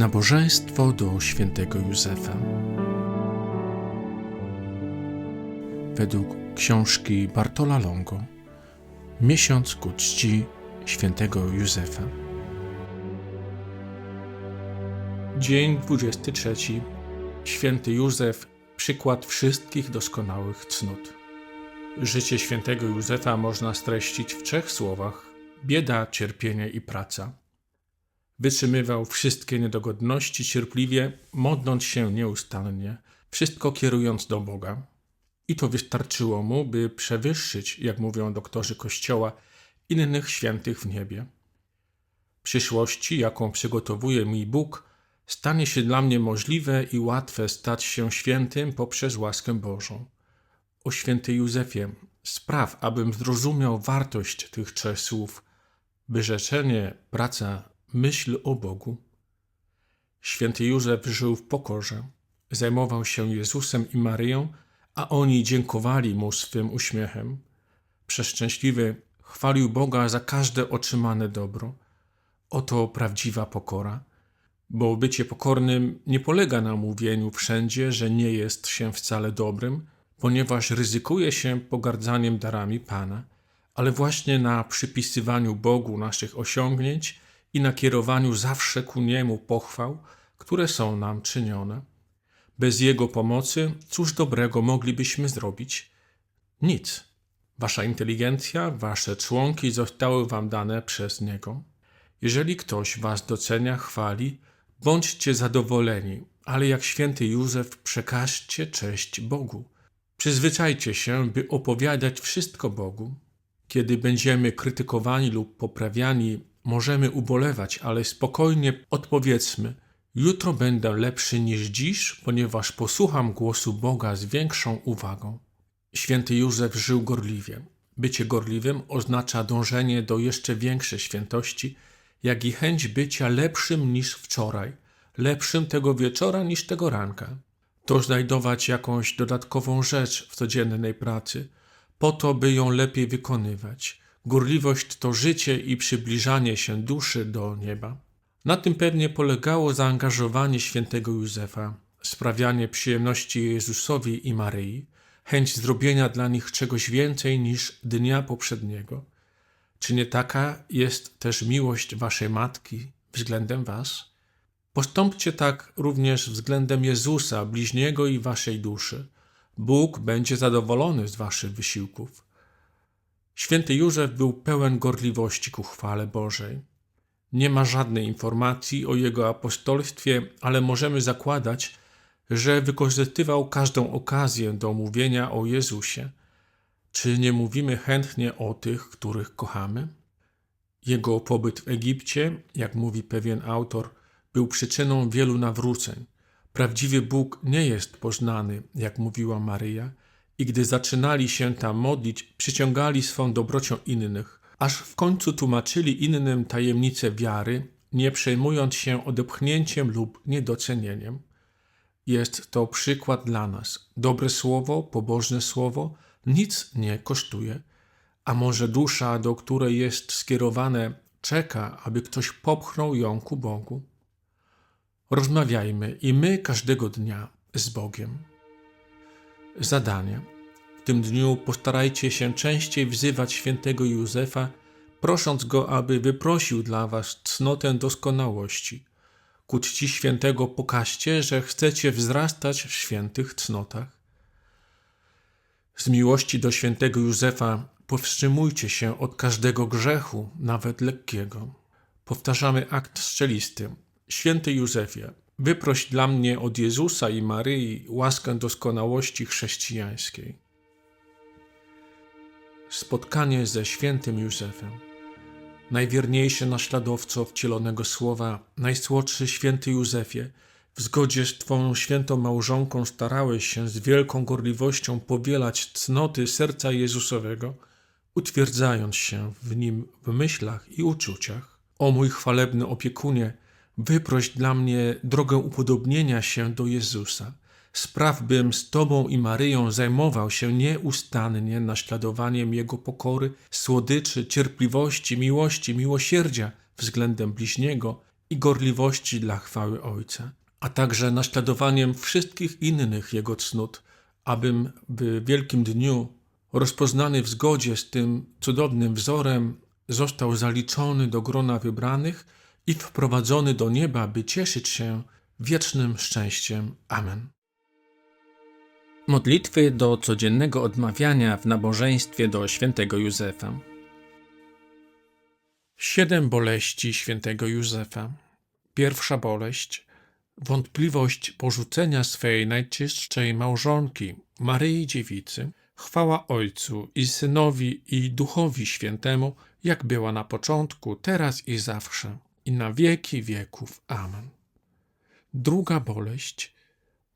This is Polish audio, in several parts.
Nabożeństwo do świętego Józefa. Według książki Bartola Longo Miesiąc ku czci świętego Józefa. Dzień 23. Święty Józef przykład wszystkich doskonałych cnót. Życie świętego Józefa można streścić w trzech słowach: bieda, cierpienie i praca. Wytrzymywał wszystkie niedogodności cierpliwie, modląc się nieustannie, wszystko kierując do Boga. I to wystarczyło mu, by przewyższyć, jak mówią doktorzy Kościoła, innych świętych w niebie. Przyszłości, jaką przygotowuje mi Bóg, stanie się dla mnie możliwe i łatwe stać się świętym poprzez łaskę Bożą. O święty Józefie, spraw, abym zrozumiał wartość tych trzech słów: wyrzeczenie, praca, myśl o Bogu. Święty Józef żył w pokorze, zajmował się Jezusem i Maryją, a oni dziękowali mu swym uśmiechem. Przeszczęśliwy chwalił Boga za każde otrzymane dobro. Oto prawdziwa pokora, bo bycie pokornym nie polega na mówieniu wszędzie, że nie jest się wcale dobrym, ponieważ ryzykuje się pogardzaniem darami Pana, ale właśnie na przypisywaniu Bogu naszych osiągnięć i nakierowaniu zawsze ku Niemu pochwał, które są nam czynione. Bez Jego pomocy, cóż dobrego moglibyśmy zrobić? Nic. Wasza inteligencja, wasze członki zostały wam dane przez Niego. Jeżeli ktoś was docenia, chwali, bądźcie zadowoleni, ale jak święty Józef przekażcie cześć Bogu. Przyzwyczajcie się, by opowiadać wszystko Bogu. Kiedy będziemy krytykowani lub poprawiani, możemy ubolewać, ale spokojnie odpowiedzmy: Jutro będę lepszy niż dziś, ponieważ posłucham głosu Boga z większą uwagą. Święty Józef żył gorliwie. Bycie gorliwym oznacza dążenie do jeszcze większej świętości, jak i chęć bycia lepszym niż wczoraj, lepszym tego wieczora niż tego ranka. To znajdować jakąś dodatkową rzecz w codziennej pracy, po to, by ją lepiej wykonywać. Gorliwość to życie i przybliżanie się duszy do nieba. Na tym pewnie polegało zaangażowanie świętego Józefa, sprawianie przyjemności Jezusowi i Maryi, chęć zrobienia dla nich czegoś więcej niż dnia poprzedniego. Czy nie taka jest też miłość waszej matki względem was? Postąpcie tak również względem Jezusa, bliźniego i waszej duszy. Bóg będzie zadowolony z waszych wysiłków. Święty Józef był pełen gorliwości ku chwale Bożej. Nie ma żadnej informacji o jego apostolstwie, ale możemy zakładać, że wykorzystywał każdą okazję do mówienia o Jezusie. Czy nie mówimy chętnie o tych, których kochamy? Jego pobyt w Egipcie, jak mówi pewien autor, był przyczyną wielu nawróceń. Prawdziwy Bóg nie jest poznany, jak mówiła Maryja, i gdy zaczynali się tam modlić, przyciągali swą dobrocią innych, aż w końcu tłumaczyli innym tajemnice wiary, nie przejmując się odepchnięciem lub niedocenieniem. Jest to przykład dla nas. Dobre słowo, pobożne słowo nic nie kosztuje, a może dusza, do której jest skierowane, czeka, aby ktoś popchnął ją ku Bogu. Rozmawiajmy i my każdego dnia z Bogiem. Zadanie. W tym dniu postarajcie się częściej wzywać świętego Józefa, prosząc go, aby wyprosił dla was cnotę doskonałości. Ku czci świętego pokażcie, że chcecie wzrastać w świętych cnotach. Z miłości do świętego Józefa powstrzymujcie się od każdego grzechu, nawet lekkiego. Powtarzamy akt strzelisty. Święty Józefie, wyproś dla mnie od Jezusa i Maryi łaskę doskonałości chrześcijańskiej. Spotkanie ze świętym Józefem. Najwierniejszy naśladowco wcielonego słowa, najsłodszy święty Józefie, w zgodzie z Twą świętą małżonką starałeś się z wielką gorliwością powielać cnoty serca Jezusowego, utwierdzając się w nim w myślach i uczuciach. O mój chwalebny opiekunie, wyproś dla mnie drogę upodobnienia się do Jezusa. Spraw, bym z Tobą i Maryją zajmował się nieustannie naśladowaniem Jego pokory, słodyczy, cierpliwości, miłości, miłosierdzia względem bliźniego i gorliwości dla chwały Ojca, a także naśladowaniem wszystkich innych Jego cnót, abym w wielkim dniu rozpoznany w zgodzie z tym cudownym wzorem został zaliczony do grona wybranych i wprowadzony do nieba, by cieszyć się wiecznym szczęściem. Amen. Modlitwy do codziennego odmawiania w nabożeństwie do świętego Józefa. Siedem boleści świętego Józefa. Pierwsza boleść wątpliwość porzucenia swej najczystszej małżonki, Maryi Dziewicy, chwała Ojcu i Synowi i Duchowi Świętemu, jak była na początku, teraz i zawsze, i na wieki wieków. Amen. Druga boleść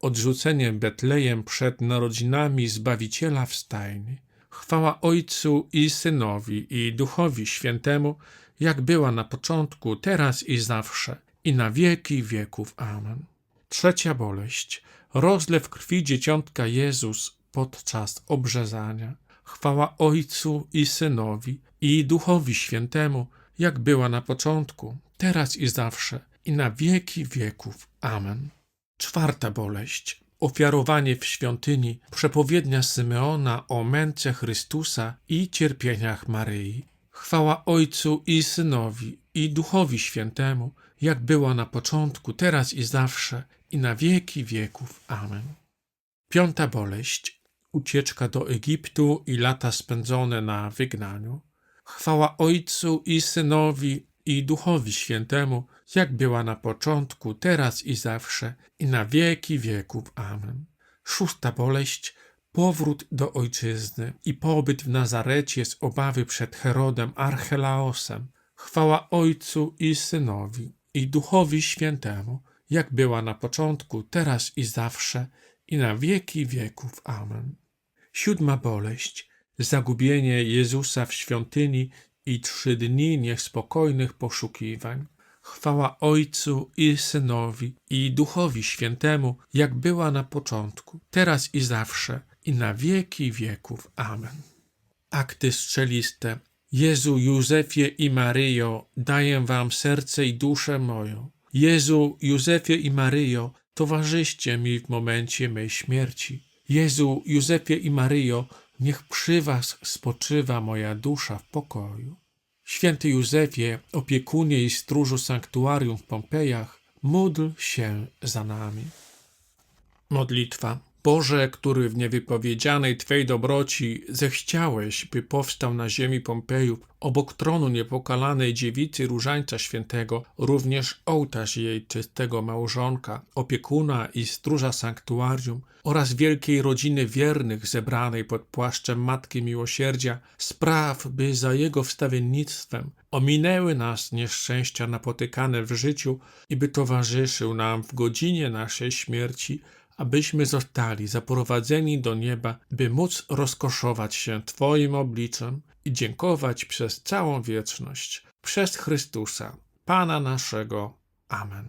odrzucenie Betlejem przed narodzinami Zbawiciela w stajni. Chwała Ojcu i Synowi i Duchowi Świętemu, jak była na początku, teraz i zawsze, i na wieki wieków. Amen. Trzecia boleść. Rozlew krwi dzieciątka Jezus podczas obrzezania. Chwała Ojcu i Synowi i Duchowi Świętemu, jak była na początku, teraz i zawsze, i na wieki wieków. Amen. Czwarta boleść. Ofiarowanie w świątyni przepowiednia Symeona o męce Chrystusa i cierpieniach Maryi. Chwała Ojcu i Synowi i Duchowi Świętemu, jak była na początku, teraz i zawsze, i na wieki wieków. Amen. Piąta boleść. Ucieczka do Egiptu i lata spędzone na wygnaniu. Chwała Ojcu i Synowi i Duchowi Świętemu, jak była na początku, teraz i zawsze, i na wieki wieków. Amen. Szósta boleść. Powrót do ojczyzny i pobyt w Nazarecie z obawy przed Herodem Archelaosem. Chwała Ojcu i Synowi i Duchowi Świętemu, jak była na początku, teraz i zawsze, i na wieki wieków. Amen. Siódma boleść. Zagubienie Jezusa w świątyni i trzy dni niespokojnych poszukiwań. Chwała Ojcu i Synowi i Duchowi Świętemu, jak była na początku, teraz i zawsze, i na wieki wieków. Amen. Akty strzeliste. Jezu, Józefie i Maryjo, daję wam serce i duszę moją. Jezu, Józefie i Maryjo, towarzyście mi w momencie mej śmierci. Jezu, Józefie i Maryjo, niech przy was spoczywa moja dusza w pokoju. Święty Józefie, opiekunie i stróżu sanktuarium w Pompejach, módl się za nami. Modlitwa. Boże, który w niewypowiedzianej Twej dobroci zechciałeś, by powstał na ziemi Pompejów, obok tronu niepokalanej dziewicy Różańca Świętego, również ołtarz jej czystego małżonka, opiekuna i stróża sanktuarium oraz wielkiej rodziny wiernych zebranej pod płaszczem Matki Miłosierdzia, spraw, by za jego wstawiennictwem ominęły nas nieszczęścia napotykane w życiu i by towarzyszył nam w godzinie naszej śmierci, abyśmy zostali zaprowadzeni do nieba, by móc rozkoszować się Twoim obliczem i dziękować przez całą wieczność. Przez Chrystusa, Pana naszego. Amen.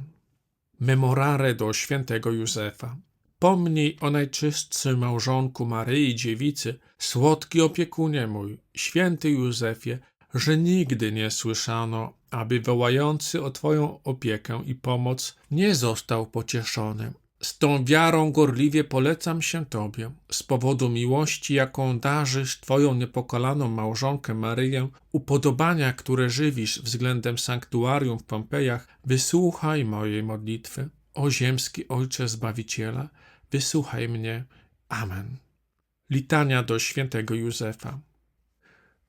Memorare do świętego Józefa. Pomnij o najczystszym małżonku Maryi Dziewicy, słodki opiekunie mój, święty Józefie, że nigdy nie słyszano, aby wołający o Twoją opiekę i pomoc nie został pocieszony. Z tą wiarą gorliwie polecam się Tobie, z powodu miłości, jaką darzysz Twoją niepokalaną małżonkę Maryję, upodobania, które żywisz względem sanktuarium w Pompejach, wysłuchaj mojej modlitwy. O ziemski Ojcze Zbawiciela, wysłuchaj mnie. Amen. Litania do świętego Józefa.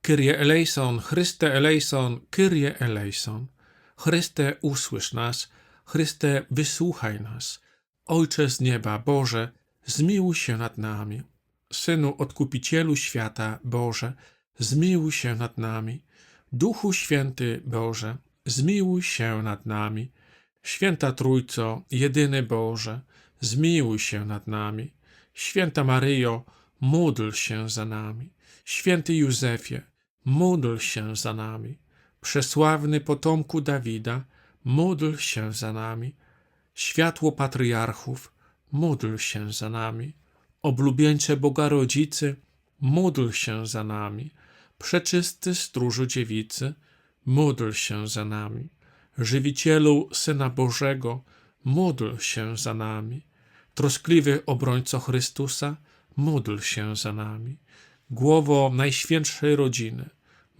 Kyrie eleison, Chryste eleison, Kyrie eleison. Chryste, usłysz nas, Chryste, wysłuchaj nas. Ojcze z nieba, Boże, zmiłuj się nad nami. Synu Odkupicielu świata, Boże, zmiłuj się nad nami. Duchu Święty, Boże, zmiłuj się nad nami. Święta Trójco, jedyny Boże, zmiłuj się nad nami. Święta Maryjo, módl się za nami. Święty Józefie, módl się za nami. Przesławny potomku Dawida, módl się za nami. Światło patriarchów, módl się za nami. Oblubieńcze Boga Rodzicy, módl się za nami. Przeczysty stróżu dziewicy, módl się za nami. Żywicielu Syna Bożego, módl się za nami. Troskliwy obrońco Chrystusa, módl się za nami. Głowo Najświętszej Rodziny,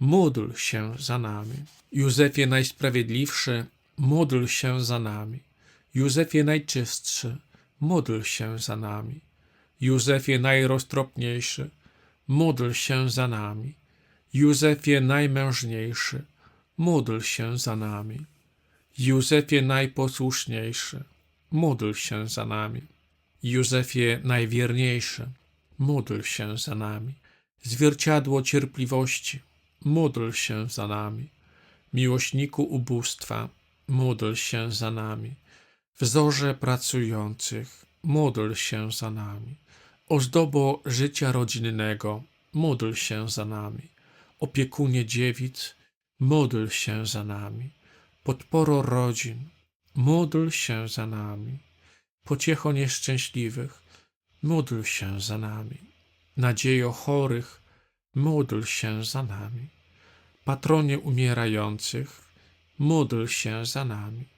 módl się za nami. Józefie Najsprawiedliwszy, módl się za nami. Józefie Najczystszy, módl się za nami. Józefie Najroztropniejszy, módl się za nami. Józefie Najmężniejszy, módl się za nami. Józefie Najposłuszniejszy, módl się za nami. Józefie Najwierniejszy, módl się za nami. Zwierciadło cierpliwości, módl się za nami. Miłośniku ubóstwa, módl się za nami. Wzorze pracujących, módl się za nami. Ozdobo życia rodzinnego, módl się za nami. Opiekunie dziewic, módl się za nami. Podporo rodzin, módl się za nami. Pociecho nieszczęśliwych, módl się za nami. Nadziejo chorych, módl się za nami. Patronie umierających, módl się za nami.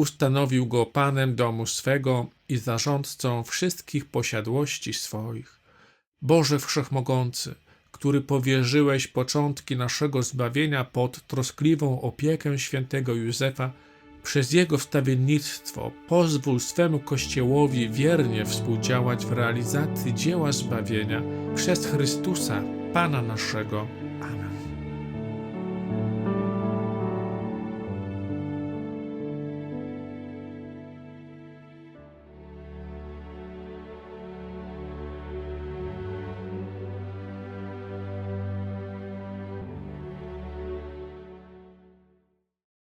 Ustanowił go panem domu swego i zarządcą wszystkich posiadłości swoich. Boże Wszechmogący, który powierzyłeś początki naszego zbawienia pod troskliwą opiekę świętego Józefa, przez jego wstawiennictwo pozwól swemu Kościołowi wiernie współdziałać w realizacji dzieła zbawienia przez Chrystusa, Pana naszego.